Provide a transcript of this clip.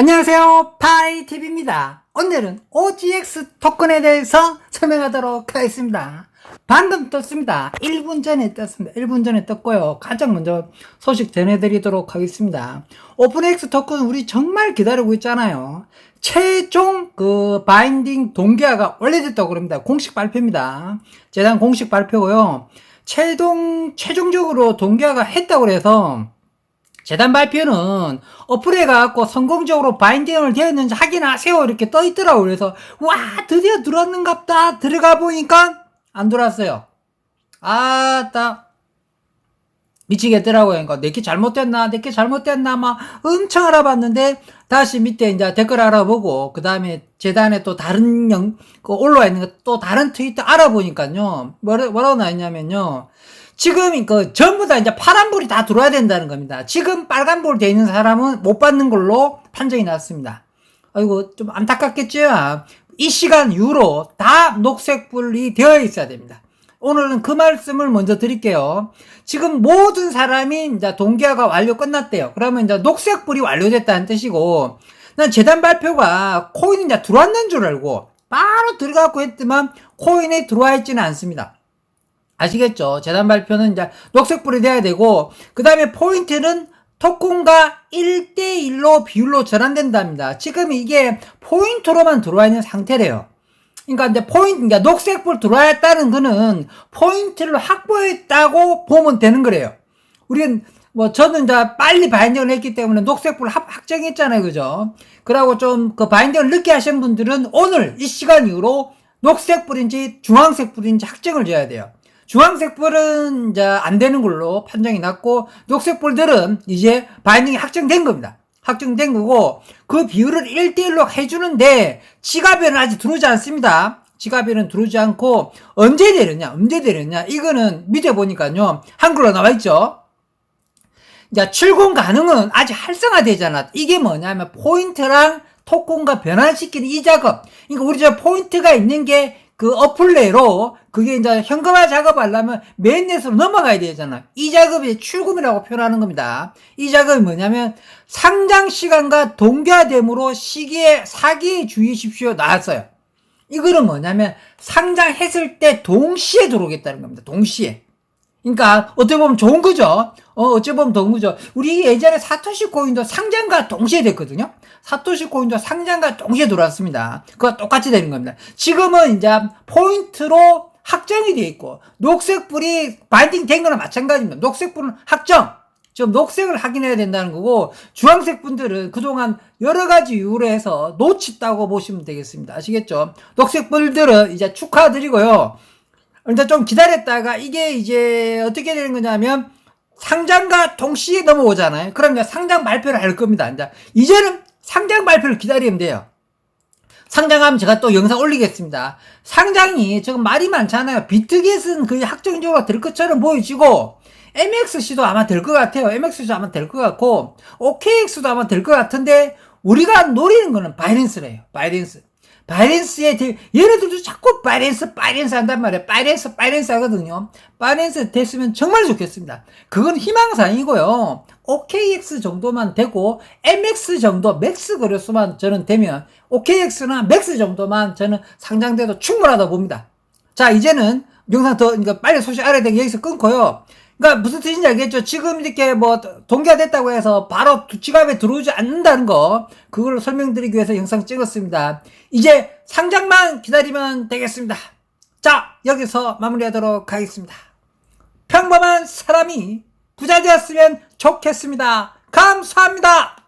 안녕하세요. 파이TV입니다. 오늘은 OGX 토큰에 대해서 설명하도록 하겠습니다. 방금 떴습니다. 1분 전에 떴습니다. 1분 전에 떴고요. 가장 먼저 소식 전해드리도록 하겠습니다. 오픈X 토큰 우리 정말 기다리고 있잖아요. 최종 그 바인딩 동기화가 원래됐다고 그럽니다. 공식 발표입니다. 재단 공식 발표고요. 최종, 최종적으로 동기화가 했다고 그래서 재단 발표는 어플에 가갖고 성공적으로 바인딩을 되었는지 확인하세요. 이렇게 떠 있더라고. 그래서 와 드디어 들어왔는갑다. 들어가 보니까 안 들어왔어요. 아따 미치겠더라고요. 그러니까 내게 잘못됐나 내게 잘못됐나 막 엄청 알아봤는데 다시 밑에 이제 댓글 알아보고 그 다음에 재단에 또 다른 영, 그 올라와 있는 거또 다른 트위터 알아보니까요. 뭐라, 뭐라고 나있냐면요 지금 그 전부 다 이제 파란불이 다 들어와야 된다는 겁니다. 지금 빨간불 돼 있는 사람은 못 받는 걸로 판정이 났습니다. 아이고 좀 안타깝겠죠. 이 시간 이후로 다 녹색불이 되어 있어야 됩니다. 오늘은 그 말씀을 먼저 드릴게요. 지금 모든 사람이 이제 동기화가 완료 끝났대요. 그러면 이제 녹색불이 완료됐다는 뜻이고, 난 재단 발표가 코인이 이제 들어왔는 줄 알고 바로 들어가고 했지만 코인에 들어와 있지는 않습니다. 아시겠죠? 재단 발표는 이제 녹색불이 돼야 되고, 그 다음에 포인트는 토큰과 1대1로 비율로 전환된답니다. 지금 이게 포인트로만 들어와 있는 상태래요. 그러니까 이제 포인트, 그러니까 녹색불 들어와 있다는 거는 포인트를 확보했다고 보면 되는 거래요. 우리는 뭐 저는 이제 빨리 바인딩을 했기 때문에 녹색불 합, 확정했잖아요. 그죠? 그러고 좀 그 바인딩을 늦게 하신 분들은 오늘 이 시간 이후로 녹색불인지 주황색불인지 확정을 줘야 돼요. 주황색 불은 이제 안 되는 걸로 판정이 났고 녹색 불들은 이제 바인딩이 확정된 겁니다. 확정된 거고 그 비율을 1대1로 해주는데 지갑에는 아직 들어오지 않습니다. 지갑에는 들어오지 않고 언제 되느냐 언제 되느냐 이거는 밑에 보니까요 한글로 나와 있죠. 이제 출금 가능은 아직 활성화되잖아. 이게 뭐냐면 포인트랑 토큰과 변환시키는 이 작업. 그러니까 우리 저 포인트가 있는 게 그 어플 내로 그게 이제 현금화 작업하려면 맨넷으로 넘어가야 되잖아. 이 작업이 출금이라고 표현하는 겁니다. 이 작업이 뭐냐면 상장 시간과 동기화됨으로 시기에 사기에 주의십시오 나왔어요. 이거는 뭐냐면 상장했을 때 동시에 들어오겠다는 겁니다. 동시에. 그러니까 어떻게 보면 좋은 거죠. 어, 어찌 보면 좋은 거죠. 우리 예전에 사토시 코인도 상장과 동시에 됐거든요. 사토시 코인도 상장과 동시에 들어왔습니다. 그거 똑같이 되는 겁니다. 지금은 이제 포인트로 확정이 되어 있고 녹색불이 바인딩 된 거나 마찬가지입니다. 녹색불은 확정. 지금 녹색을 확인해야 된다는 거고 주황색 분들은 그동안 여러 가지 이유로 해서 놓쳤다고 보시면 되겠습니다. 아시겠죠? 녹색 분들은 이제 축하드리고요. 근데 좀 기다렸다가 이게 이제 어떻게 되는 거냐면 상장과 동시에 넘어오잖아요. 그럼 이제 상장 발표를 할 겁니다. 이제 이제는 상장 발표를 기다리면 돼요. 상장하면 제가 또 영상 올리겠습니다. 상장이 지금 말이 많잖아요. 비트겟은 거의 확정적으로 될 것처럼 보여지고 MXC도 아마 될 것 같아요. MXC도 아마 될 것 같고 OKX도 아마 될 것 같은데 우리가 노리는 거는 바이낸스래요. 바이낸스. 바이낸스에 대, 얘네들도 자꾸 바이낸스, 바이낸스 한단 말이에요. 바이낸스, 바이낸스 하거든요. 바이낸스 됐으면 정말 좋겠습니다. 그건 희망사항이고요. OKX 정도만 되고, MX 정도, 맥스 거래수만 저는 되면, OKX나 맥스 정도만 저는 상장돼도 충분하다 고 봅니다. 자, 이제는 영상 더, 그러니까 빨리 소식 알아야 되니 여기서 끊고요. 그러니까 무슨 뜻인지 알겠죠? 지금 이렇게 뭐 동기화됐다고 해서 바로 지갑에 들어오지 않는다는 거 그걸 설명드리기 위해서 영상 찍었습니다. 이제 상장만 기다리면 되겠습니다. 자 여기서 마무리하도록 하겠습니다. 평범한 사람이 부자 되었으면 좋겠습니다. 감사합니다.